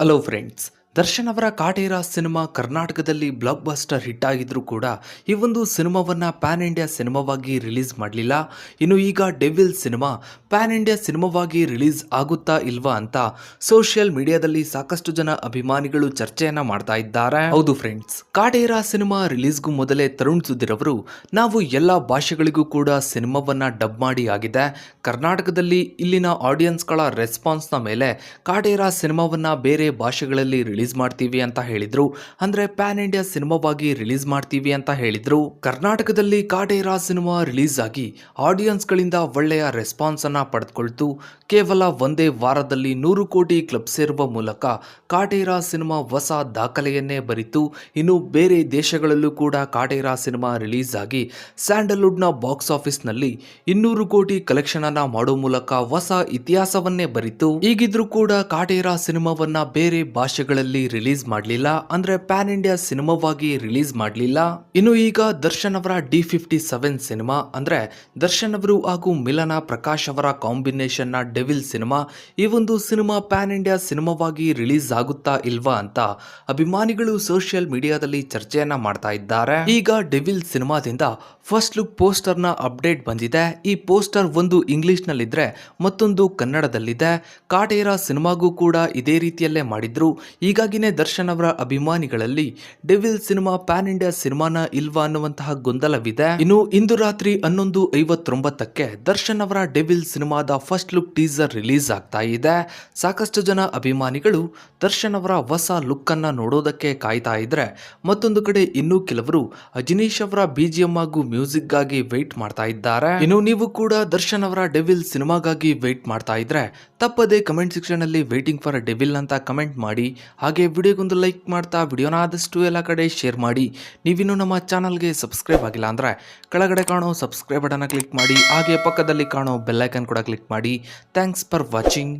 Hello friends Darshan ಅವರ Kaatera cinema ಕರ್ನಾಟಕದಲ್ಲಿ blockbuster hit ಆಗಿದ್ರೂ ಕೂಡ ಈ ಒಂದು ಸಿನಿಮಾವನ್ನ ಪ್ಯಾನ್ ಇಂಡಿಯಾ ಸಿನಿಮಾವಾಗಿ ರಿಲೀಸ್ ಮಾಡಲಿಲ್ಲ. ಇನ್ನು ಈಗ ಡೆವಿಲ್ ಸಿನಿಮಾ ಪ್ಯಾನ್ ಇಂಡಿಯಾ ಸಿನಿಮಾವಾಗಿ ರಿಲೀಸ್ ಆಗುತ್ತಾ ಇಲ್ವಾ ಅಂತ ಸೋಷಿಯಲ್ ಮೀಡಿಯಾದಲ್ಲಿ ಸಾಕಷ್ಟು ಜನ ಅಭಿಮಾನಿಗಳು ಚರ್ಚೆಯನ್ನ ಮಾಡ್ತಾ ಇದ್ದಾರೆ. ಹೌದು ಫ್ರೆಂಡ್ಸ್ ಕಾಟೇರ ಸಿನಿಮಾ ರಿಲೀಸ್ಗೂ ಮೊದಲೇ ತರುಣ್ ಸುಧೀರ್ ಅವರು, ನಾವು ಎಲ್ಲ ಭಾಷೆಗಳಿಗೂ ಕೂಡ ಸಿನಿಮಾವನ್ನ ಡಬ್ ಮಾಡಿ ಆಗಿದೆ. ಕರ್ನಾಟಕದಲ್ಲಿ ಇಲ್ಲಿನ ಆಡಿಯನ್ಸ್ಗಳ ರೆಸ್ಪಾನ್ಸ್ನ ಮೇಲೆ ಕಾಟೇರ ಸಿನಿಮಾವನ್ನ ಬೇರೆ ಭಾಷೆಗಳಲ್ಲಿ ರಿಲೀಸ್ ಮಾಡ್ತೀವಿ ಅಂತ ಹೇಳಿದ್ರು. ಅಂದ್ರೆ ಪ್ಯಾನ್ ಇಂಡಿಯಾ ಸಿನಿಮಾವಾಗಿ ರಿಲೀಸ್ ಮಾಡ್ತೀವಿ ಅಂತ ಹೇಳಿದ್ರು. ಕರ್ನಾಟಕದಲ್ಲಿ ಕಾಟೇರಾ ಸಿನಿಮಾ ರಿಲೀಸ್ ಆಗಿ ಆಡಿಯನ್ಸ್ ಗಳಿಂದ ಒಳ್ಳೆಯ ರೆಸ್ಪಾನ್ಸ್ ಅನ್ನ ಪಡೆದುಕೊಳ್ತು. ಕೇವಲ ಒಂದೇ ವಾರದಲ್ಲಿ ನೂರು ಕೋಟಿ ಕ್ಲಬ್ ಸೇರುವ ಮೂಲಕ ಕಾಟೇರಾ ಸಿನಿಮಾ ಹೊಸ ದಾಖಲೆಯನ್ನೇ ಬರಿತು. ಇನ್ನು ಬೇರೆ ದೇಶಗಳಲ್ಲೂ ಕೂಡ ಕಾಟೇರಾ ಸಿನಿಮಾ ರಿಲೀಸ್ ಆಗಿ ಸ್ಯಾಂಡಲ್ವುಡ್ನ ಬಾಕ್ಸ್ ಆಫೀಸ್ನಲ್ಲಿ ಇನ್ನೂರು ಕೋಟಿ ಕಲೆಕ್ಷನ್ ಅನ್ನ ಮಾಡೋ ಮೂಲಕ ಹೊಸ ಇತಿಹಾಸವನ್ನೇ ಬರಿತು. ಈಗಿದ್ರೂ ಕೂಡ ಕಾಟೇರಾ ಸಿನಿಮಾವನ್ನ ಬೇರೆ ಭಾಷೆಗಳಲ್ಲಿ ರಿಲೀಸ್ ಮಾಡಲಿಲ್ಲ ಅಂದ್ರೆ ಪ್ಯಾನ್ ಇಂಡಿಯಾ ಸಿನಿಮಾವಾಗಿ ರಿಲೀಸ್ ಮಾಡಲಿಲ್ಲ. ಇನ್ನು ಈಗ ದರ್ಶನ್ ಅವರ ಡಿ ಫಿಫ್ಟಿ ಸೆವೆನ್ ಸಿನಿಮಾ ಅಂದ್ರೆ ದರ್ಶನ್ ಅವರು ಹಾಗೂ ಮಿಲನ ಪ್ರಕಾಶ್ ಅವರ ಕಾಂಬಿನೇಷನ್ನ ಡೆವಿಲ್ ಸಿನಿಮಾ ಈ ಒಂದು ಸಿನಿಮಾ ಪ್ಯಾನ್ ಇಂಡಿಯಾ ಸಿನಿಮಾವಾಗಿ ರಿಲೀಸ್ ಆಗುತ್ತಾ ಇಲ್ವಾ ಅಂತ ಅಭಿಮಾನಿಗಳು ಸೋಷಿಯಲ್ ಮೀಡಿಯಾದಲ್ಲಿ ಚರ್ಚೆಯನ್ನ ಮಾಡ್ತಾ ಇದ್ದಾರೆ. ಈಗ ಡೆವಿಲ್ ಸಿನಿಮಾದಿಂದ ಫಸ್ಟ್ ಲುಕ್ ಪೋಸ್ಟರ್ನ ಅಪ್ಡೇಟ್ ಬಂದಿದೆ. ಈ ಪೋಸ್ಟರ್ ಒಂದು ಇಂಗ್ಲಿಷ್ ನಲ್ಲಿದ್ರೆ ಮತ್ತೊಂದು ಕನ್ನಡದಲ್ಲಿದೆ. ಕಾಟೇರ ಸಿನಿಮಾಗೂ ಕೂಡ ಇದೇ ರೀತಿಯಲ್ಲೇ ಮಾಡಿದ್ರು. ಹೀಗಾಗಿನೇ ದರ್ಶನ್ ಅವರ ಅಭಿಮಾನಿಗಳಲ್ಲಿ ಡೆವಿಲ್ ಸಿನಿಮಾ ಪ್ಯಾನ್ ಇಂಡಿಯಾ ಸಿನಿಮಾನ ಇಲ್ವಾ ಅನ್ನುವಂತಹ ಗೊಂದಲವಿದೆ. ಇನ್ನು ಇಂದು ರಾತ್ರಿ ಹನ್ನೊಂದು ಐವತ್ತೊಂಬತ್ತಕ್ಕೆ ದರ್ಶನ್ ಅವರ ಡೆವಿಲ್ ಸಿನಿಮಾದ ಫಸ್ಟ್ ಲುಕ್ ಟೀಸರ್ ರಿಲೀಸ್ ಆಗ್ತಾ ಇದೆ. ಸಾಕಷ್ಟು ಜನ ಅಭಿಮಾನಿಗಳು ದರ್ಶನ್ ಅವರ ಹೊಸ ಲುಕ್ ಅನ್ನ ನೋಡೋದಕ್ಕೆ ಕಾಯ್ತಾ ಇದ್ರೆ, ಮತ್ತೊಂದು ಕಡೆ ಇನ್ನೂ ಕೆಲವರು ಅಜನೀಶ್ ಅವರ ಬಿಜಿಎಂ ಹಾಗೂ ಮ್ಯೂಸಿಕ್ಗಾಗಿ ವೆಯ್ಟ್ ಮಾಡ್ತಾ ಇದ್ದಾರೆ. ಇನ್ನು ನೀವು ಕೂಡ ದರ್ಶನ್ ಅವರ ಡೆವಿಲ್ ಸಿನಿಮಾಗಾಗಿ ವೆಯ್ಟ್ ಮಾಡ್ತಾ ಇದ್ರೆ, ತಪ್ಪದೆ ಕಮೆಂಟ್ ಸೆಕ್ಷನ್ ಅಲ್ಲಿ ವೇಟಿಂಗ್ ಫಾರ್ ಡೆವಿಲ್ ಅಂತ ಕಮೆಂಟ್ ಮಾಡಿ ಹಾಗೆ ವಿಡಿಯೋಗೊಂದು ಲೈಕ್ ಮಾಡ್ತಾ ವಿಡಿಯೋನ ಆದಷ್ಟು ಎಲ್ಲ ಕಡೆ ಶೇರ್ ಮಾಡಿ. ನೀವಿನ್ನು ನಮ್ಮ ಚಾನಲ್ಗೆ ಸಬ್ಸ್ಕ್ರೈಬ್ ಆಗಿಲ್ಲ ಅಂದರೆ ಕೆಳಗಡೆ ಕಾಣೋ ಸಬ್ಸ್ಕ್ರೈಬ್ ಬಟನ್ನ ಕ್ಲಿಕ್ ಮಾಡಿ, ಹಾಗೆ ಪಕ್ಕದಲ್ಲಿ ಕಾಣೋ ಬೆಲ್ಲೈಕನ್ ಕೂಡ ಕ್ಲಿಕ್ ಮಾಡಿ. Thanks for watching.